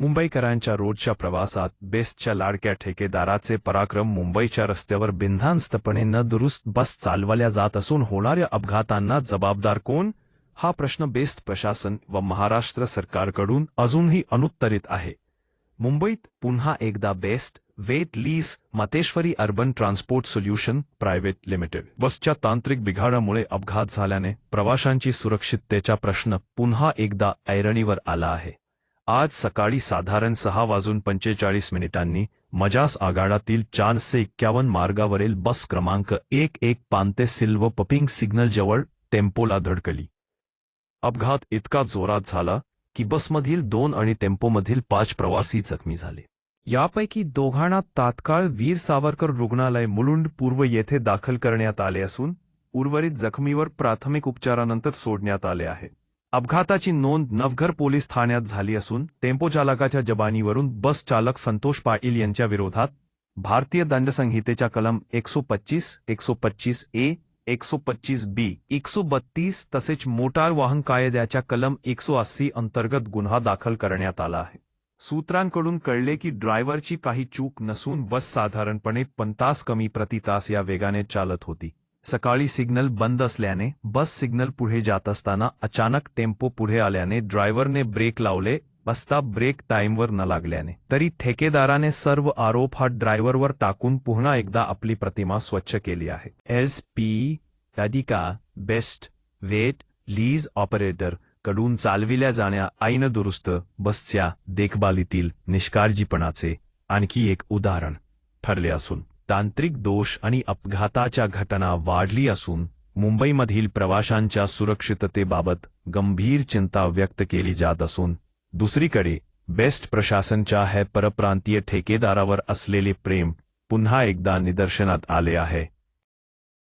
मुंबईकरांच्या रोजच्या प्रवासात बेस्टच्या लाडक्या ठेकेदाराचे पराक्रम मुंबईच्या रस्त्यावर बिनधास्तपणे न दुरुस्त बस चालवल्या जात असून होणाऱ्या अपघातांना जबाबदार कोण? हा प्रश्न बेस्ट प्रशासन व महाराष्ट्र सरकारकडून अजूनही अनुत्तरित आहे. मुंबईत पुन्हा एकदा BEST wet lease Mateshwari urban transport solution private limited. बसच्या तांत्रिक बिघाडामुळे अपघात झाल्याने प्रवाशांची सुरक्षिततेचा प्रश्न पुन्हा एकदा ऐरणीवर आला आहे. आज सकाळी साधारण सहा वाजून पंचेचाळीस मिनिटांनी मजास आगाडातील चारशे एक्क्यावन्न मार्गावरील बस क्रमांक एक एक पांते सिल्व पपिंग सिग्नल जवळ टेम्पोला धडकली. अपघात इतका जोरात झाला की बसमधील दोन आणि टेम्पोमधील पाच प्रवासी जखमी झाले. यापैकी दोघांना तात्काळ वीर सावरकर रुग्णालय मुलुंड पूर्व येथे दाखल करण्यात आले असून उर्वरित जखमीवर प्राथमिक उपचारानंतर सोडण्यात आले आहे. अपघाताची नोंद नवघर पोलीस ठाण्यात झाली असून टेम्पो चालकाच्या जबानीवरून बस चालक संतोष पाटील यांच्या विरोधात भारतीय दंडसंहितेच्या कलम एकशे पच्चीस एकशे पच्चीस ए एकशे पच्चीस बी एकशे बत्तीस तसेच मोटार वाहन कायद्याच्या कलम एकशे अस्सी अंतर्गत गुन्हा दाखल करण्यात आला आहे. सूत्रांकडून कळले की ड्रायव्हरची काही चूक नसून बस साधारणपणे पन्नास कमी प्रति तास या वेगाने चालत होती. सकाळी सिग्नल बंद असल्याने बस सिग्नल पुढे जात असताना अचानक टेम्पो पुढे आल्याने ड्रायव्हरने ब्रेक लावले बसता ब्रेक टाईमवर न लागल्याने. तरी ठेकेदाराने सर्व आरोप हा ड्रायव्हरवर टाकून पुन्हा एकदा आपली प्रतिमा स्वच्छ केली आहे. एस पी अधिका बेस्ट वेट लीज ऑपरेटरकडून चालविल्या जाण्या ऐन दुरुस्त बसच्या देखभालीतील निष्काळजीपणाचे आणखी एक उदाहरण ठरले असून तांत्रिक दोष आणि अपघाताच्या घटना वाढली असून मुंबईमधील प्रवाशांच्या सुरक्षिततेबाबत गंभीर चिंता व्यक्त केली जात असून दुसरीकडे बेस्ट प्रशासनच्या हे परप्रांतीय ठेकेदारावर असलेले प्रेम पुन्हा एकदा निदर्शनात आले आहे.